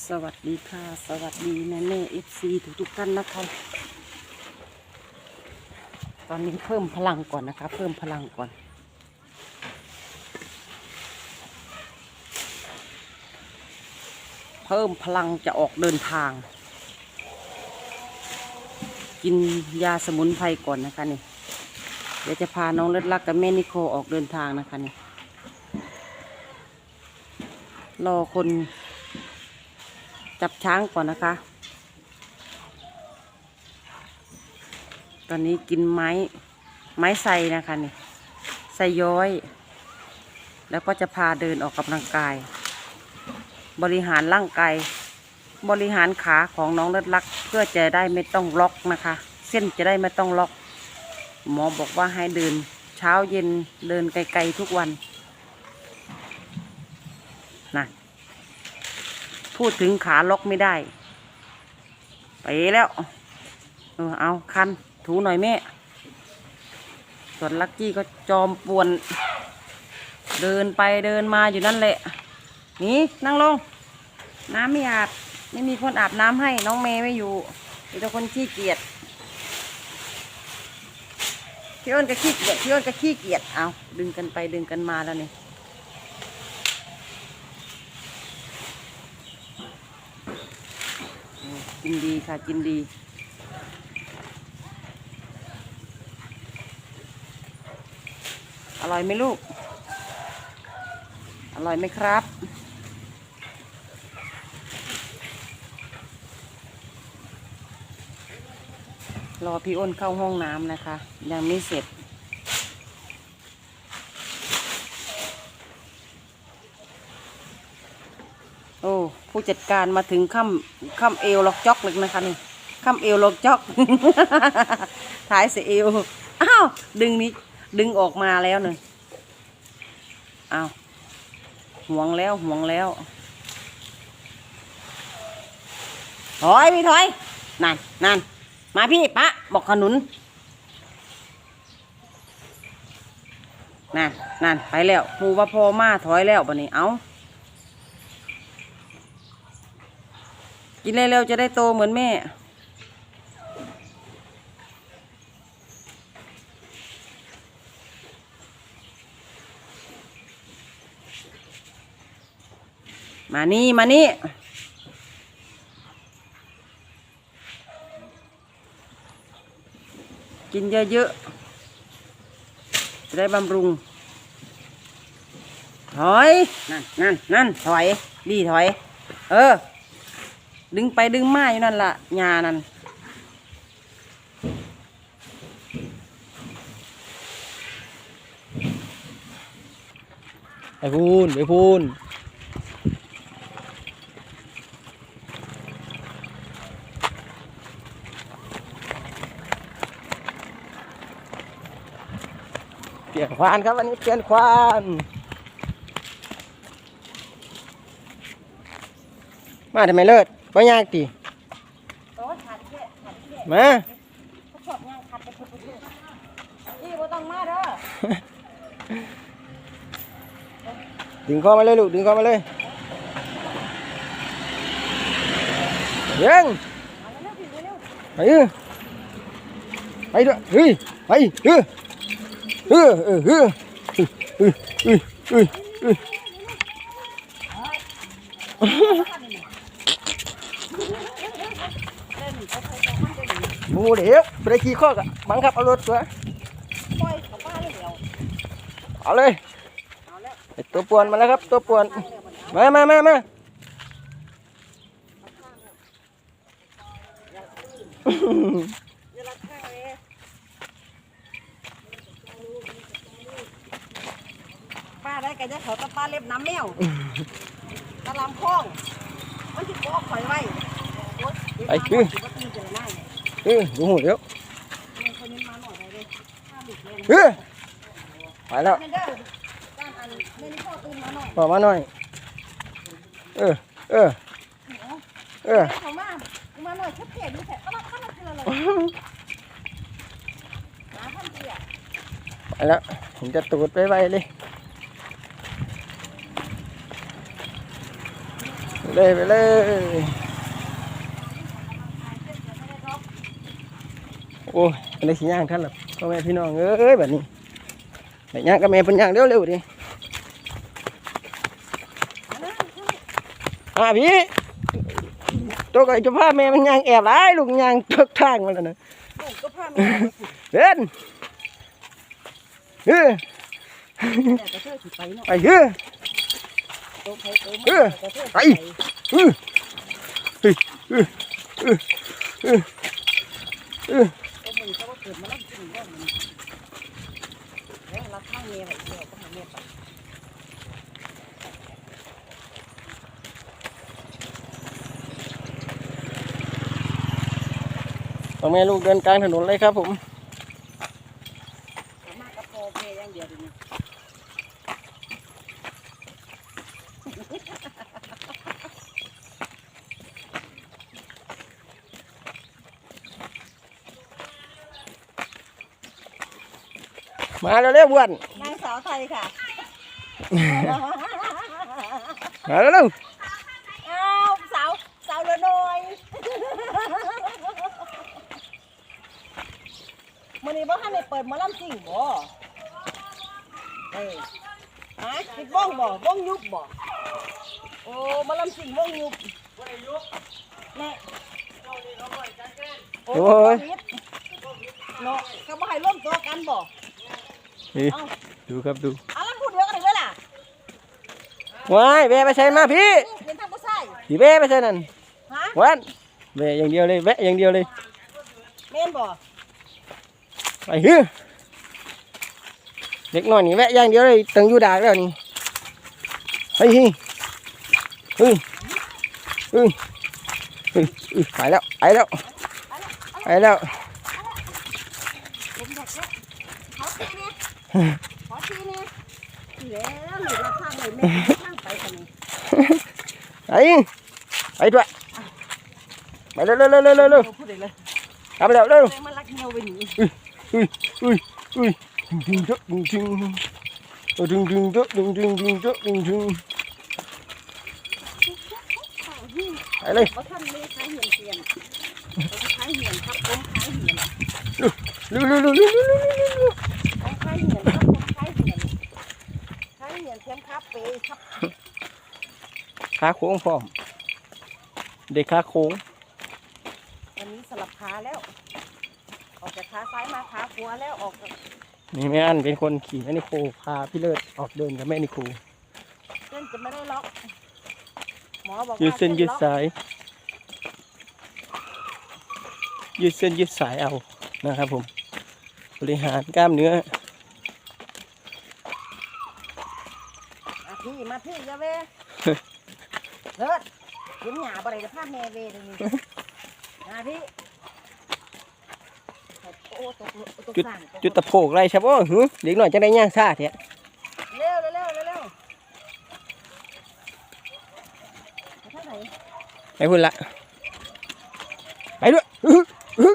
สวัสดีค่ะ สวัสดีแม่แม่เอฟซีทุกทุกท่านนะคะตอนนี้เพิ่มพลังก่อนนะคะ เพิ่มพลังก่อน เพิ่มพลังจะออกเดินทาง กินยาสมุนไพรก่อนนะคะนี่เดี๋ยวจะพาน้องเลิศลักกับแม่นิโคออกเดินทางนะคะนี่รอคน จับช้างก่อนนะคะ ตอนนี้กินไม้ ไม้ไซนะคะนี่ไซย้อย แล้วก็จะพาเดินออกกำลังกาย บริหารร่างกายบริหารขาของน้องเลิศลักเพื่อจะได้ไม่ต้องล็อกนะคะ เส้นจะได้ไม่ต้องล็อก หมอบอกว่าให้เดินเช้าเย็นเดินไกลๆทุกวันนะ พูดถึงขาล็อกไม่ได้ ไปแล้ว เออเอาคัน ถูหน่อยแม่ ส่วนลักกี้ก็จอมป่วน เดินไปเดินมาอยู่นั่นแหละนี่นั่งลง น้ำไม่อาบ ไม่มีคนอาบน้ำให้ น้องเมย์ไม่อยู่มีแต่คนขี้เกียจพี่อ้นก็ขี้เกียจพี่อ้นก็ขี้เกียจเอาดึงกันไปดึงกันมาแล้วนี่ กินดีค่ะกินดีอร่อยไหมลูก อร่อยไหมครับ รอพี่อ้นเข้าห้องน้ำนะคะ ยังไม่เสร็จ โอ้ ผู้จัดการมาถึงค่ำค่ำเอวล็อกจอกเลยนะคะนี่ค่ำเอวล็อกจอก ท้ายเสียเอวอ้าวดึงนี้ดึงออกมาแล้วหนึ่งอ้าวห่วงแล้วห่วงแล้วถอยพี่ถอยนั่นนั่นมาพี่ปะบอกขนุนนั่นนั่นไปแล้วหมูว่าพอมาถอยแล้วบันนี้เอา กินเร็วๆจะได้โตเหมือนแม่ มานี่ มานี่ กินเยอะๆ จะได้บำรุง ถอย นั่นนั่นนั่นถอย ดีถอย เออ ดึงไปดึงมาอยู่นั่นละยานั่นไปพูนไปพูนเปลี่ยนควานครับวันนี้เปลี่ยนควานมาทำไมเลิศ ว่ายากตีมาพี่บ่ต้องมาเด้อดึงคอมาเลยลูกดึงคอมาเลยยังไปเออไปด้วยเฮ้ยไปเออเออเออเออเออเออเออ มูเดี๋ยวไปขี่ข้อกะบังคับเอารถตัวปล่อยเขาป้าเลยเดี๋ยวเอาเลยไอ้ตัวป่วนมาแล้วครับ ตัวป่วน มามามามาป้าได้กันจะเขาตะป้าเล็บน้ำแมวตะลำคล้องมันจะบอกข่อยไว้โอ๊ยเดี๋ยวมาข่อยสิว่าตี เออดูหูหเดียวเออไปแล้วบอกมาหน่อย เออ เออ เออมาหน่อยชุดเขียนดูเสร็ก็มาข้ามาเกลือเลยไปแล้วผมจะตูดไปไวเลย เลยไปเลย โอ้ยอะไรสิย่างท่านหรอพ่อแม่พี่น้องเอ้ยแบบนี้แต่ย่างกับแม่เป็นย่างเร็วๆดิอ่าพี่ตัวกับเจ้าพ่อแม่มันย่างแอบร้ายลูกย่างตกทางมาแล้วนะลูกก็พาแม่มาสิเดินเออแม่ก็เชื่อสิไปเนาะไปเออโตไปโตเอมาอก็เชื่อไปสิไปเออเฮ้ยเออเออเออ เกิดมาแล้วจริงว่ามันแล้วรับข้างเมียให้เดียวก็ให้แม่ไปพ่อแม่ลูกเดินกลางถนนเลยครับผมมารถกับโปรเพยอย่างเดียวดีนี้ มาแล้วเร็วๆบ้วนนางสาวไทยค่ะ มาแล้วเร็วอ้าวสาวสาวละน้อยมันนี้บ่ทันได้เปิดหมอลำซิ่งบ่เอ้ยฮะปิดบ้องบ่บ้องยุบบ่โอ้หมอลำซิ่งบ้องยุบแน่โอ้ยเนาะก็บ่ให้ร่วมตัวกันบ่ นี่เอ้าดูครับดูเอาแล้วพูดเดียวกันเลยล่ะว้ายแวะไปใช่มาพี่เป็นทางผู้ชายพี่แวะไปใช่นั่นฮะวันแวะอย่างเดียวเลยแวะอย่างเดียวเลยแม่นบ่ไปเฮ้ยเด็กน้อยนี่แวะอย่างเดียวเลยตึงอยู่ดากแล้วนี่เฮ้ยเฮ้ยเฮ้ยเฮ้ยเฮ้ยเฮ้ยไปแล้วไปแล้วไปแล้ว ผมอยากจะขอทีนี่ ขอทีนี่ทีแล้วหนูรับทางเลยแม่ทางไปกันนี่ไปไปด้วยไปเร็วเร็วเร็วเร็วเร็วเร็วพูดเลยเลยกลับไปเร็วเร็วมันรักเหี่ยวไปหนีอุ้ยอุ้ยอุ้ยดึงดึงเจาะดึงดึงดึงดึงเจาะดึงดึงดึงเจาะดึงดึงไปเลยเพราะท่านไม่ใช้เหี่ยนเปลี่ยนผมใช้เหี่ยนครับผมใช้เหี่ยนเร็วเร็วเร็วเร็วเร็วเร็วเร็วผมใช้เหี่ยนครับผมใช้เหี่ยนใช้เหี่ยนเทียมครับเปครับขาโค้งพร้อมเด็กขาโค้งวันนี้สลับขาแล้ว ออกจากขาซ้ายมาขาขวาแล้วออกนี่แม่อันเป็นคนขี่แม่นิโคพาพี่เลิศออกเดินกับแม่นิโคเส้นจะไม่ได้ล็อกหมอบอกว่ายืดเส้นยืดล็อกสาย ยืดเส้นยืดสายเอานะครับผม บริหารกล้ามเนื้อ มาพี่มาพี่อยาเวเลิศเห็นหยาบอะไรจะพาแม่เวเลยนี่มาพี่โอ้ตกตกจุดสั่งตกจุดตะโพกไรใช่ปะหึเด็กหน่อยจะได้ย่างซาเถอะเร็วเร็วเร็วเร็วเร็วไปทางไหนไปพุ่นละไปด้วยอื้ออื้อ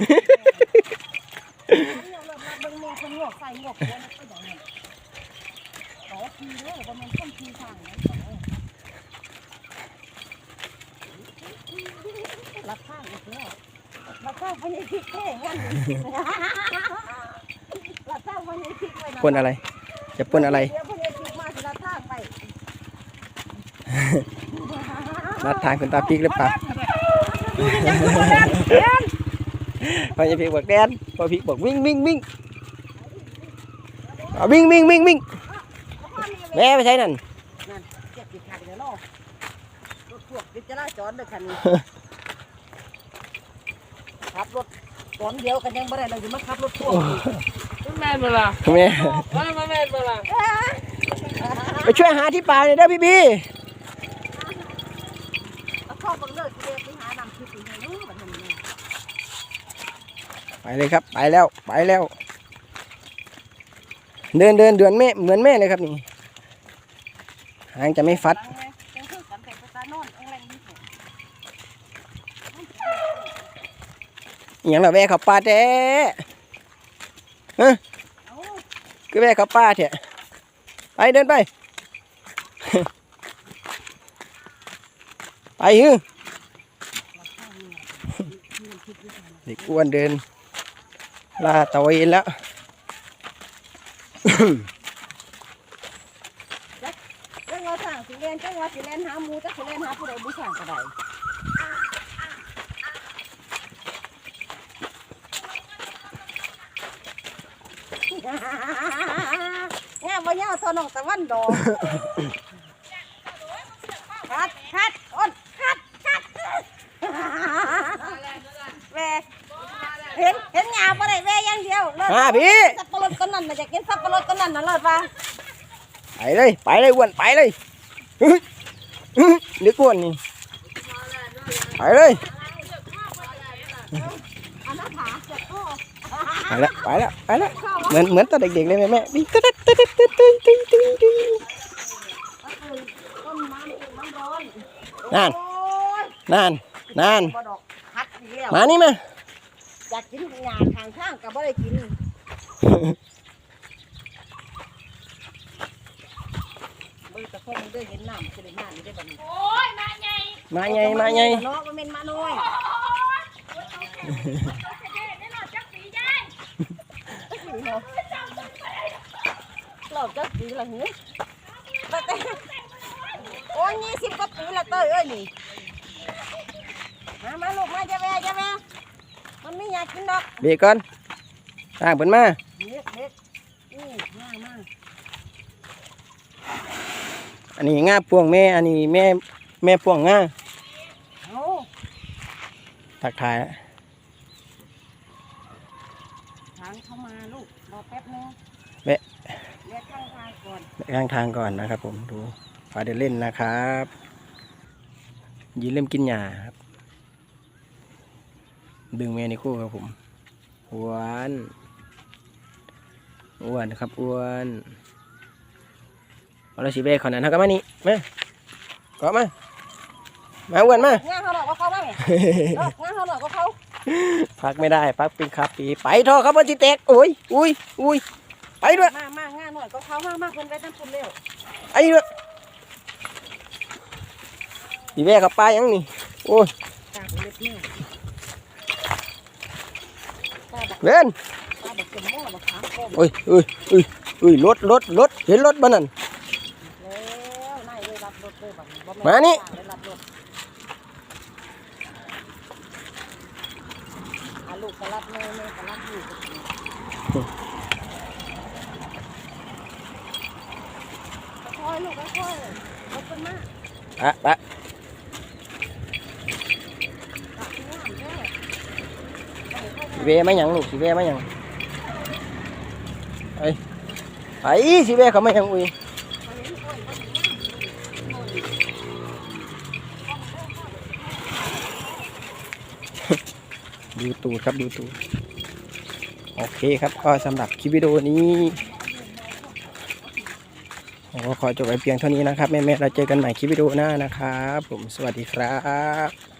เนี่ยเริ่มมาเบิ่งเมงคนงอกใส่งอกหัวมันก็อย่างนั้นขอทีเด้อบ่แม่นคนทีสั่งนะ รับข้างอีกแล้วรับข้างไปในพริกแห้งวันนี้รับข้างไปในพริกไว้นะปนอะไร จะปนอะไรเดี๋ยวพวกนี้พริกมาสิรับข้างไปนัดทางคุณตาปีกหรือเปล่าพอจะพีกบอกแดนพอพีกบอกวิ่งวิ่งวิ่งเอาวิ่งวิ่งวิ่งวิ่งแม่ไปใช้นั่นนั่นเจ็บติดขัดเดี๋ยวเนาะรถพวก ติดจราจรเด้อคันนี้ขับรถตอนเดียวกันยังบ่ได้เลยจะมาขับรถพ่วงอีกแม่นบ่ล่ะแม่ว่ามาแม่นบ่ล่ะไปช่วยหาที่ป่าเลยเด้อพี่พี่เอาข้อบังเลิกเด็กไปหานำคลิปอีกให้รู้บัดนี้ไปเลยครับ ไปแล้ว ไปแล้ว เดินเดินเดือนแม่เหมือนแม่เลยครับนี่หางจะไม่ฟัด อย่างละแว่เขาป้าแท้ฮะก็แว่เขาป้าถอะไปเดินไป ไปฮึเด็กอ้วนเดินลาตะเวนแล้ว จังว่าสั่งสิเล่นจังว่าสิเล่นหามูจักสิเล่นหาผู้ใดบูชากระได งามบ่ยาวเท่าน้องตะวันดอกคัดคัดอ้นคัดคัดแม่เห็นเห็นงาบ่ได้แม่อย่างเดียวเลิศมาพี่ สับปะรดต้นนั้นน่ะอยากกินสับปะรดต้นนั้นน่ะเลิศปะไปเลย ไปเลยอ้วนไปเลยฮึฮึเด็กอ้วนนี่ ไปเลย อันนั้นผาเจ็บตัว ไปแล้วไปแล้วไปแล้วเหมือนเหมือนตอนเด็กๆเลยแม่แม่วิ่งตึ๊ดตึ๊ดตึ๊ดตึ๊ดตึ๊ดตึ๊ดตึ๊ดตึ๊ดนั่นนั่นนั่นบ่ดอกคัดอีกแล้วมานี่มาอยากกินหญ้าทางข้างก็บ่ได้กินเบิ่งตะคงเด้อเห็นน้ำสิได้น้ำนี่ได้บัดนี้มาไงมาไงเนาะบ่แม่นมาน้อย เนาะรอบจักปีละหือแต่แต่โอ้ย20กว่าปีละเต้ยเอ้ยนี่มามาลูกมาจะแม่จะแม่มันไม่อยากกินดอกเบรกก่อนตางเปินมาเล็กเล็กอู้มามาอันนี้ง่าพวงแม่ อันนี้แม่แม่พวงง่าเอาทักทาย ทางเข้ามาลูกรอแป๊บนึงแวะเรียกข้างทางก่อนข้างทางก่อนนะครับ ผมดูพาเดินเล่นนะครับยืนเล่มกินหญ้าครับดึงแม่ในคู่ครับผมอ้วนอ้วนครับอ้วนเอาละสิเบ้ขอนั้นเท่ากันมานี่มาเก็มามาอ้วนมางานเขาหน่อยก็เขาบ้างเอองานเขาหน่อยก็เขา พักไม่ได้ พักเป็นคาปีไปทอะครับมันจิเตกโอ้ยอุ้ยอุ้ยไปด้วยมามางานหน่อยก็เขามากมากคนไปทั้งคนเร็วไอ้ด้วยพี่แม่กับป้ายังนี่โอ้ยตาเล็บเนี่ยตาแบบเล่นตาแบบเป็นหม้อแบบขาโค้งโอ้ยเอ้ยเอ้ยเอ้ยรถรถรถเห็นรถบ้านั่นแล้วนายเลยรับรถเลยแบบบ่แมานี่ ลยรับรถอะลูกก็รับแม่แม่ก็รับลูกค่อยๆลูกค่อยๆรถเป็นมากอะปะตักน้ำเด้อสีเวมาหยังลูกสีเวมาหยังไอ้ไปสีเวเขาไมาหยังอุ้ย ดูตูดครับดูตูดโอเคครับก็สำหรับคลิปวิดีโอนี้ผมก็ขอจบไว้เพียงเท่านี้นะครับแม่ๆเราเจอกันใหม่คลิปวิดีโอหน้านะครับ ผมสวัสดีครับ